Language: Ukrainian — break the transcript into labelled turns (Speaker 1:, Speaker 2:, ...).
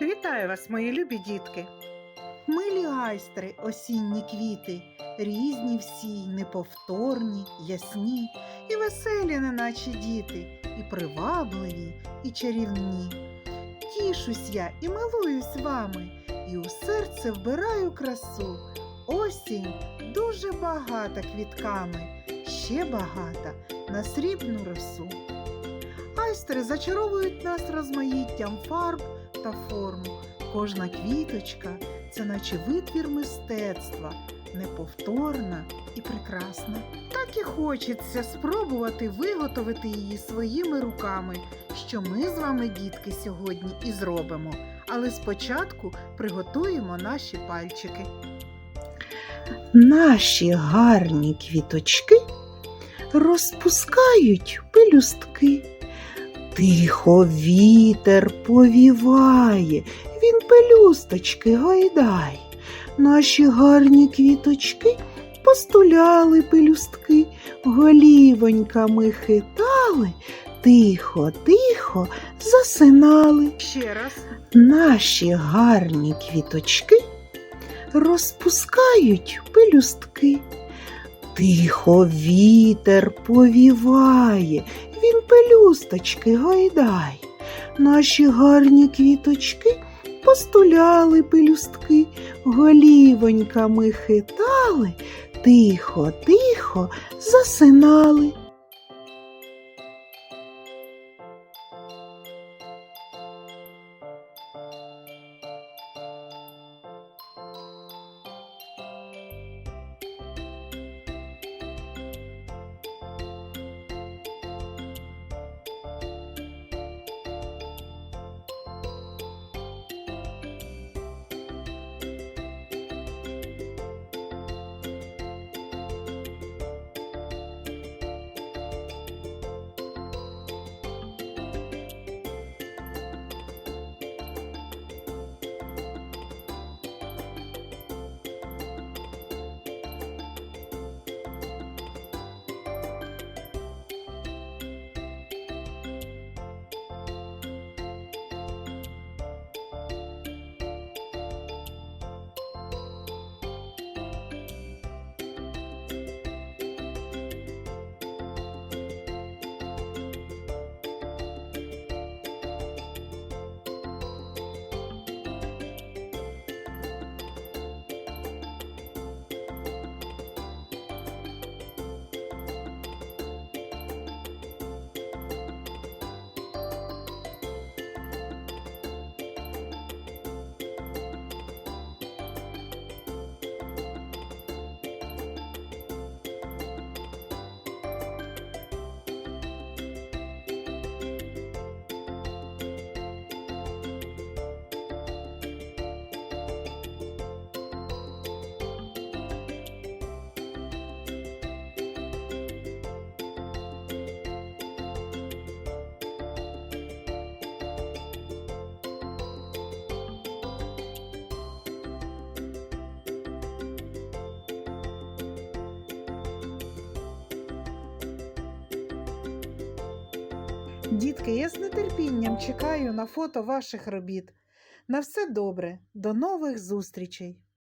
Speaker 1: Вітаю вас, мої любі дітки! Милі айстри, осінні квіти, різні всі, неповторні, ясні, і веселі, неначе діти, і привабливі, і чарівні. Тішусь я і милуюсь вами, і у серце вбираю красу. Осінь дуже багата квітками, ще багата на срібну росу. Айстри зачаровують нас розмаїттям фарб та форм. Кожна квіточка це наче витвір мистецтва, неповторна і прекрасна. Так і хочеться спробувати виготовити її своїми руками, що ми з вами, дітки, сьогодні і зробимо. Але спочатку приготуємо наші пальчики. Наші гарні квіточки розпускають пелюстки. Тихо вітер повіває, він пелюсточки гайдай. Наші гарні квіточки постуляли пелюстки, голівоньками хитали, тихо, тихо засинали. Ще раз. Наші гарні квіточки розпускають пелюстки. Тихо вітер повіває, пелюсточки гайдай. Наші гарні квіточки постуляли пелюстки, голівоньками хитали, тихо, тихо засинали. Дітки, я з нетерпінням чекаю на фото ваших робіт. На все добре, до нових зустрічей!